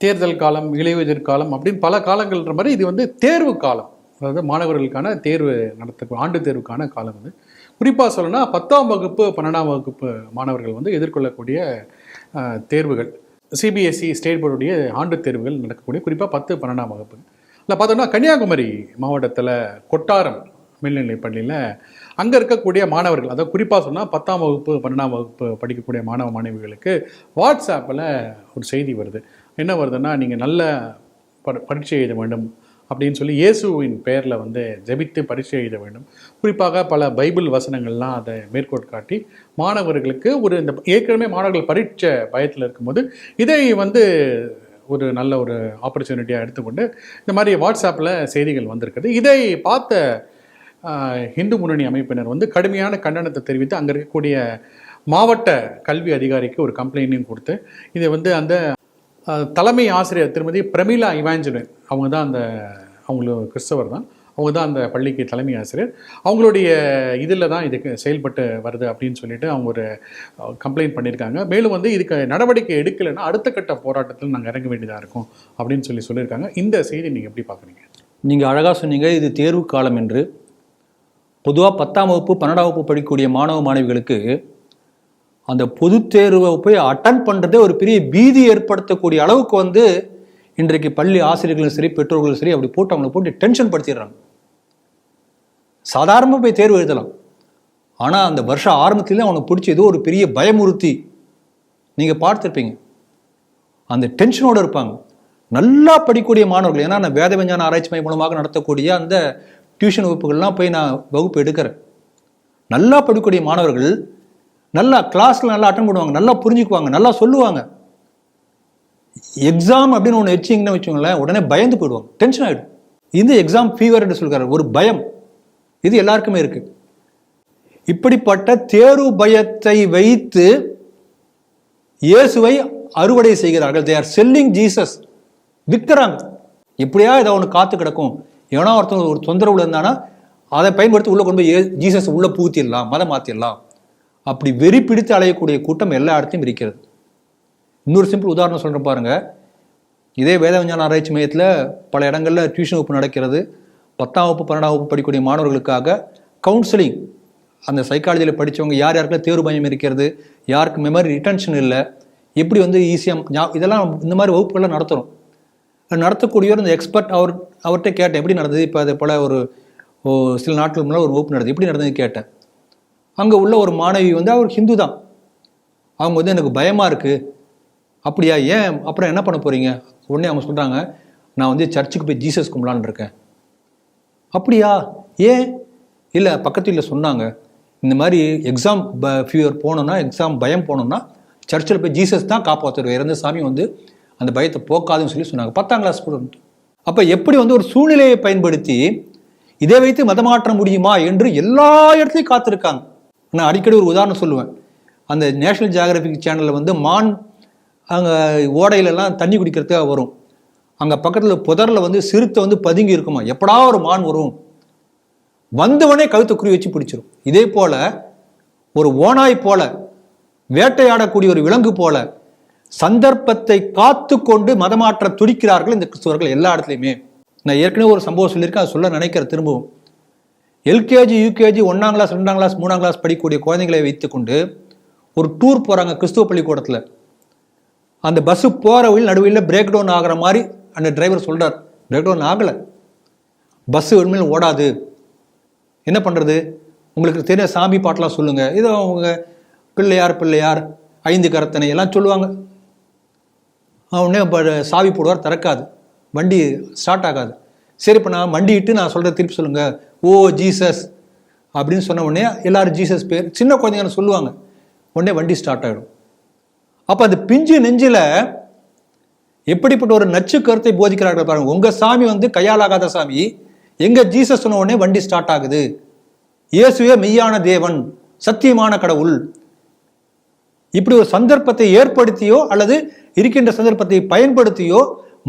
தேர்தல் காலம் இளையுதிர் காலம் அப்படின்னு பல காலங்கள்ன்ற மாதிரி இது வந்து தேர்வு காலம். அதாவது மாணவர்களுக்கான தேர்வு நடத்த ஆண்டு தேர்வுக்கான காலம் இது குறிப்பாக சொல்லணும்னா பத்தாம் வகுப்பு பன்னெண்டாம் வகுப்பு மாணவர்கள் வந்து எதிர்கொள்ளக்கூடிய தேர்வுகள். சிபிஎஸ்சி ஸ்டேட் போர்டுடைய ஆண்டு தேர்வுகள் நடக்கக்கூடிய குறிப்பாக பத்து பன்னெண்டாம் வகுப்பு. இல்லை பார்த்தோம்னா கன்னியாகுமரி மாவட்டத்தில் கொட்டாரம் மேல்நிலைப் பள்ளியில் அங்கே இருக்கக்கூடிய மாணவர்கள் அதாவது குறிப்பாக சொன்னால் பத்தாம் வகுப்பு பன்னெண்டாம் வகுப்பு படிக்கக்கூடிய மாணவ மாணவிகளுக்கு வாட்ஸ்அப்பில் ஒரு செய்தி வருது. என்ன வருதுன்னா நீங்கள் நல்ல பரி- பரீட்சை எழுத வேண்டும் அப்படின்னு சொல்லி இயேசுவின் பெயரில் வந்து ஜெபித்து பரீட்சை எழுத வேண்டும். குறிப்பாக பல பைபிள் வசனங்கள்லாம் அதை மேற்கோள் காட்டி மாணவர்களுக்கு ஒரு இந்த ஏற்கனவே மாணவர்கள் பரீட்சை பயத்தில் இருக்கும்போது இதை வந்து ஒரு நல்ல ஒரு ஆப்பர்ச்சுனிட்டியாக எடுத்துக்கொண்டு இந்த மாதிரி வாட்ஸ்அப்பில் செய்திகள் வந்திருக்குது. இதை பார்த்த இந்து முன்னணி அமைப்பினர் வந்து கடுமையான கண்டனத்தை தெரிவித்து அங்கே இருக்கக்கூடிய மாவட்ட கல்வி அதிகாரிக்கு ஒரு கம்ப்ளைண்ட்டையும் கொடுத்து இதை வந்து அந்த தலைமை ஆசிரியர் திருமதி பிரமிளா இவாஞ்சலின் அவங்க தான் அந்த அவங்களுக்கு கிறிஸ்தவர் தான். அவங்க தான் அந்த பள்ளிக்கு தலைமை ஆசிரியர். அவங்களுடைய இதில் தான் இதுக்கு செயல்பட்டு வருது அப்படின்னு சொல்லிட்டு அவங்க ஒரு கம்ப்ளைண்ட் பண்ணியிருக்காங்க மேலும் வந்து இதுக்கு நடவடிக்கை எடுக்கலைன்னா அடுத்த கட்ட போராட்டத்தில் நாங்கள் இறங்க வேண்டியதாக இருக்கும் அப்படின்னு சொல்லி சொல்லியிருக்காங்க இந்த செய்தி நீங்கள் எப்படி பார்க்குறீங்க நீங்கள் அழகாக சொன்னீங்க இது தேர்வு காலம் என்று. பொதுவாக பத்தாம் வகுப்பு பன்னெண்டாம் வகுப்பு படிக்கக்கூடிய மாணவ மாணவிகளுக்கு அந்த பொது தேர்வை போய் அட்டன் பண்ணுறதே ஒரு பெரிய பீதி ஏற்படுத்தக்கூடிய அளவுக்கு வந்து இன்றைக்கு பள்ளி ஆசிரியர்களும் சரி பெற்றோர்களும் சரி அப்படி போட்டு அவங்களை போட்டு டென்ஷன் படுத்திடுறாங்க. சாதாரணமாக போய் தேர்வு எழுதலாம். ஆனால் அந்த வருஷம் ஆரம்பத்துலேயே அவனுக்கு பிடிச்ச ஏதோ ஒரு பெரிய பயமுறுத்தி நீங்கள் பார்த்துருப்பீங்க. அந்த டென்ஷனோடு இருப்பாங்க. நல்லா படிக்கக்கூடிய மாணவர்கள் ஏன்னா நான் வேத விஞ்ஞான ஆராய்ச்சி மையம் மூலமாக நடத்தக்கூடிய அந்த டியூஷன் வகுப்புகள்லாம் போய் நான் வகுப்பு எடுக்கிறேன். நல்லா படிக்கக்கூடிய மாணவர்கள் நல்லா கிளாஸில் நல்லா அட்டன் பண்ணுவாங்க நல்லா புரிஞ்சுக்குவாங்க நல்லா சொல்லுவாங்க. எக்ஸாம் அப்படின்னு ஒன்று வச்சிங்கன்னு வச்சுக்கோங்களேன் உடனே பயந்து போயிடுவாங்க. டென்ஷன் ஆகிடும் இந்த எக்ஸாம் ஃபீவர் என்று சொல்கிறார் ஒரு பயம். இது எல்லாருக்குமே இருக்குது இப்படிப்பட்ட தேர்வு பயத்தை வைத்து இயேசுவை அறுவடை செய்கிறார்கள். தே ஆர் செல்லிங் ஜீசஸ் விற்கிறாங்க. எப்படியா இதை ஒன்று காத்து கிடக்கும். ஏன்னா ஒருத்தவங்க ஒரு தொந்தரவு இருந்தானா அதை பயன்படுத்தி உள்ளே கொண்டு போய் ஜீசஸ் உள்ளே பூத்திடலாம் மதம் மாற்றிடலாம் அப்படி வெறி பிடித்து அலையக்கூடிய கூட்டம் எல்லா இடத்தையும் இருக்கிறது இன்னொரு சிம்பிள் உதாரணம் சொல்கிறேன் பாருங்கள் இதே வேதவிஞ்ஞான ஆராய்ச்சி மையத்தில் பல இடங்களில் டியூஷன் வகுப்பு நடக்கிறது. பத்தாம் வகுப்பு பன்னெண்டாம் வகுப்பு படிக்கக்கூடிய மாணவர்களுக்காக கவுன்சிலிங் அந்த சைக்காலஜியில் படிச்சவங்க யார் யாருக்கெல்லாம் தேர்வு பயம் இருக்கிறது? யாருக்கு மெமரி ரிட்டன்ஷன் இல்லை? எப்படி வந்து ஈஸியாக இதெல்லாம் இந்த மாதிரி வகுப்புகள்லாம் நடத்துகிறோம் நடத்தக்கூடியவர் இந்த எக்ஸ்பர்ட் அவர் அவர்கிட்ட கேட்டேன் எப்படி நடந்தது? இப்போ அதே போல் ஒரு ஓ, சில நாட்கள் முன்னால் ஒரு வகுப்பு நடந்தது. எப்படி நடந்தது கேட்டேன். அங்கே உள்ள ஒரு மாணவி வந்து அவர் ஹிந்து தான் அவங்க வந்து எனக்கு பயமாக இருக்குது அப்படியா ஏன்? அப்புறம் என்ன பண்ண போகிறீங்க உடனே அவங்க சொல்கிறாங்க நான் வந்து சர்ச்சுக்கு போய் ஜீசஸ் கும்பலான்னு இருக்கேன். அப்படியா? ஏன்? இல்லை பக்கத்து வீட்டில் சொன்னாங்க இந்த மாதிரி எக்ஸாம் ப ஃபியூர் போனோன்னா எக்ஸாம் பயம் போனோம்னா சர்ச்சில் போய் ஜீசஸ் தான் காப்பாற்றுவார் இறந்த சாமி வந்து அந்த பயத்தை போக்காதுன்னு சொல்லி சொன்னாங்க. பத்தாம் கிளாஸ் ஸ்டூடெண்ட் அப்போ எப்படி வந்து ஒரு சூழ்நிலையை பயன்படுத்தி இதை வைத்து மதமாற்ற முடியுமா என்று எல்லா இடத்துலையும் காத்திருக்காங்க. நான் அடிக்கடி ஒரு உதாரணம் சொல்லுவேன். அந்த நேஷனல் ஜியாகிரபிக் சேனலில் வந்து மான் அங்கே ஓடையிலலாம் தண்ணி குடிக்கிறதுக்காக வரும். அங்கே பக்கத்தில் புதரில் வந்து சிறுத்தை வந்து பதுங்கி இருக்குமா? எப்படா ஒரு மான் வரும்? வந்தவனே கழுத்தை குறி வச்சு பிடிச்சிரும். இதே போல் ஒரு ஓனாய் போல வேட்டையாடக்கூடிய ஒரு விலங்கு போல சந்தர்ப்பத்தை காத்து கொண்டு மதமாற்ற துடிக்கிறார்கள் இந்த கிறிஸ்துவர்கள் எல்லா இடத்துலையுமே. நான் ஏற்கனவே ஒரு சம்பவம் சொல்லியிருக்கேன் அதை சொல்ல நினைக்கிறேன் திரும்பவும். எல்கேஜி யூகேஜி ஒன்றாம் கிளாஸ் ரெண்டாம் கிளாஸ் மூணாம் கிளாஸ் படிக்கக்கூடிய குழந்தைங்களை வைத்துக்கொண்டு ஒரு டூர் போகிறாங்க கிறிஸ்துவ பள்ளிக்கூடத்தில். அந்த பஸ்ஸு போகிற வழியில் நடுவில் பிரேக் டவுன் ஆகிற மாதிரி அந்த டிரைவர் சொல்கிறார் பிரேக் டவுன் ஆகலை. பஸ்ஸு உண்மையில் ஓடாது. என்ன பண்ணுறது உங்களுக்கு தெரிஞ்ச சாமி பாட்டெலாம் சொல்லுங்கள் ஏதோ அவங்க பிள்ளையார் பிள்ளையார் ஐந்து கரத்தனை எல்லாம் சொல்லுவாங்க. அவனே இப்போ சாவி போடுவார் திறக்காது. வண்டி ஸ்டார்ட் ஆகாது. சரி இப்போ நான் மண்டிட்டு நான் சொல்கிற திருப்பி சொல்லுங்கள் ஓ ஜீசஸ். அப்படின்னு சொன்ன உடனே எல்லாரும் ஜீசஸ் பேர் சின்ன குழந்தைங்க சொல்லுவாங்க. உடனே வண்டி ஸ்டார்ட் ஆகிடும் அப்போ அந்த பிஞ்சு நெஞ்சில் எப்படிப்பட்ட ஒரு நச்சு கருத்தை போதிக்கிறார்கள் பாருங்க. உங்கள் சாமி வந்து கையாலாகாத சாமி. எங்கள் ஜீசஸ் சொன்ன உடனே வண்டி ஸ்டார்ட் ஆகுது. இயேசுவே மெய்யான தேவன் சத்தியமான கடவுள். இப்படி ஒரு சந்தர்ப்பத்தை ஏற்படுத்தியோ அல்லது இருக்கின்ற சந்தர்ப்பத்தை பயன்படுத்தியோ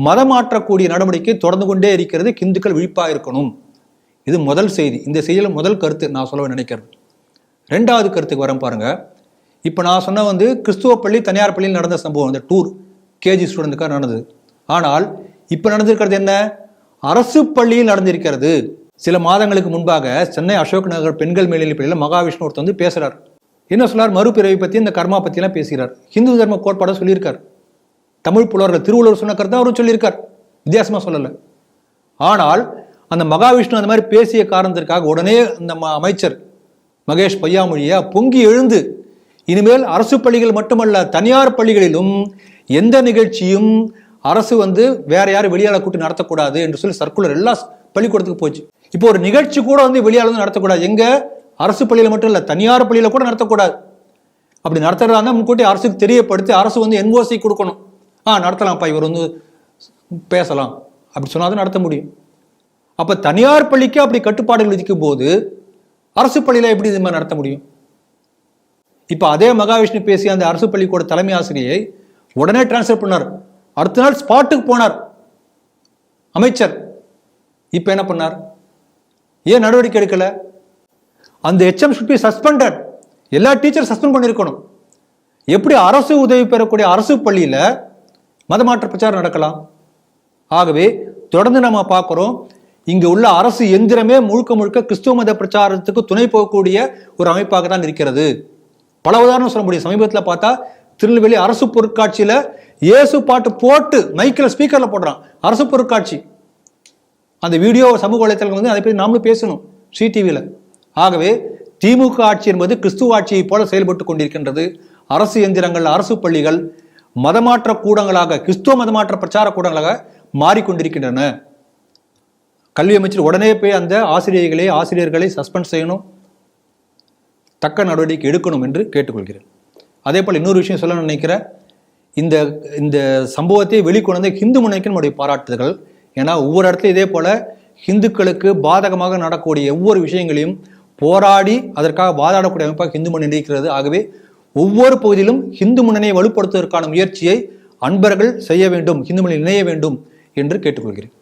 மதமாற்றக்கூடிய நடவடிக்கை தொடர்ந்து கொண்டே இருக்கிறது. இந்துக்கள் விழிப்பாக இருக்கணும் இது முதல் செய்தி. இந்த செய்தியில் முதல் கருத்து நான் சொல்ல நினைக்கிறது ரெண்டாவது கருத்துக்கு வரேன் பாருங்க. இப்போ நான் சொன்ன வந்து கிறிஸ்துவ பள்ளி தனியார் பள்ளியில் நடந்த சம்பவம் இந்த டூர் கேஜி ஸ்டூடெண்ட்டுக்காக நடந்தது. ஆனால் இப்போ நடந்திருக்கிறது என்ன? அரசு பள்ளியில் நடந்திருக்கிறது. சில மாதங்களுக்கு முன்பாக சென்னை அசோக் நகர் பெண்கள் மேல்நிலை பள்ளியில் மகாவிஷ்ணு ஒருத்தர் வந்து பேசுகிறார் என்ன சொல்றார் மறுபிறவை பற்றி இந்த கர்மா பற்றிலாம் பேசுகிறார். ஹிந்து தர்ம கோட்பாடாக சொல்லியிருக்கார். தமிழ் புலவர்கள் திருவள்ளுவர் சொன்ன கருத்தை அவரும் சொல்லியிருக்கார். வித்தியாசமாக சொல்லலை. ஆனால் அந்த மகாவிஷ்ணு அந்த மாதிரி பேசிய காரணத்திற்காக உடனே அந்த ம- அமைச்சர் மகேஷ் பொய்யாமொழியா பொங்கி எழுந்து இனிமேல் அரசு பள்ளிகள் மட்டுமல்ல தனியார் பள்ளிகளிலும் எந்த நிகழ்ச்சியும் அரசு வந்து வேற யாரும் வெளியால் கூட்டி நடத்தக்கூடாது என்று சொல்லி சர்க்குலர் எல்லா பள்ளிக்கூடத்துக்கு போச்சு. இப்போ ஒரு நிகழ்ச்சி கூட வந்து வெளியால் வந்து நடத்தக்கூடாது. எங்க? அரசு பள்ளியில் மட்டும் இல்லை தனியார் பள்ளியில் கூட நடத்தக்கூடாது. அப்படி நடத்துறதா இருந்தால் முன்கூட்டி அரசுக்கு தெரியப்படுத்தி அரசு வந்து என்ஓசி கொடுக்கணும். ஆ நடத்தலாம்ப்பா இவர் வந்து பேசலாம். அப்படி சொன்னால் தான் நடத்த முடியும். அப்போ தனியார் பள்ளிக்கு அப்படி கட்டுப்பாடுகள் விதிக்கும் போது அரசு பள்ளியில் எப்படி இது மாதிரி நடத்த முடியும்? இப்போ அதே மகாவிஷ்ணு பேசிய அந்த அரசு பள்ளிக்கூட தலைமை ஆசிரியை உடனே டிரான்ஸ்ஃபர் பண்ணார். அடுத்த நாள் ஸ்பாட்டுக்கு போனார். அமைச்சர். இப்போ என்ன பண்ணார்? ஏன் நடவடிக்கை எடுக்கலை? அந்த ஹெச்எம் should பி சஸ்பெண்டட் எல்லா டீச்சர் சஸ்பெண்ட் பண்ணியிருக்கணும் எப்படி அரசு உதவி பெறக்கூடிய அரசு பள்ளியில் மதமாற்ற பிரச்சாரம் நடக்கலாம். ஆகவே தொடர்ந்து நம்ம பார்க்குறோம் இங்கே உள்ள அரசு எந்திரமே முழுக்க முழுக்க கிறிஸ்துவ மத பிரச்சாரத்துக்கு துணை போகக்கூடிய ஒரு அமைப்பாக தான் இருக்கிறது. பல உதாரணம் சொல்ல முடியும். சமீபத்தில் பார்த்தா திருநெல்வேலி அரசு பொருட்காட்சியில் இயேசு பாட்டு போட்டு மைக்கில் ஸ்பீக்கரில் போடுறான். அரசு பொருட்காட்சி. அந்த வீடியோ சமூக வலைத்தளங்கள் வந்து அதை பற்றி நாமளும் பேசணும் சி டிவியில் ஆகவே திமுக ஆட்சி என்பது கிறிஸ்துவ ஆட்சியை போல செயல்பட்டு கொண்டிருக்கின்றது. அரசு எந்திரங்கள் அரசு பள்ளிகள் மதமாற்ற கூடங்களாக கிறிஸ்துவ மதமாற்ற பிரச்சார கூடங்களாக மாறிக்கொண்டிருக்கின்றன. கல்வி அமைச்சர் உடனே போய் அந்த ஆசிரியர்களை ஆசிரியர்களை சஸ்பெண்ட் செய்யணும் தக்க நடவடிக்கை எடுக்கணும் என்று கேட்டுக்கொள்கிறேன். அதே போல் இன்னொரு விஷயம் சொல்ல நினைக்கிறேன். இந்த இந்த சம்பவத்தை வெளிக்கொண்டு வந்த ஹிந்து முனைக்கு நம்முடைய பாராட்டுதல்கள். ஏன்னா ஒவ்வொரு இடத்துலையும் இதே போல் ஹிந்துக்களுக்கு பாதகமாக நடக்கக்கூடிய ஒவ்வொரு விஷயங்களையும் போராடி அதற்காக வாதாடக்கூடிய அமைப்பாக ஹிந்து மணி இருக்கிறது. ஆகவே ஒவ்வொரு பகுதியிலும் ஹிந்து முன்னணியை வலுப்படுத்துவதற்கான முயற்சியை அன்பர்கள் செய்ய வேண்டும் ஹிந்து முன்னணி இணைய வேண்டும் என்று கேட்டுக்கொள்கிறேன்.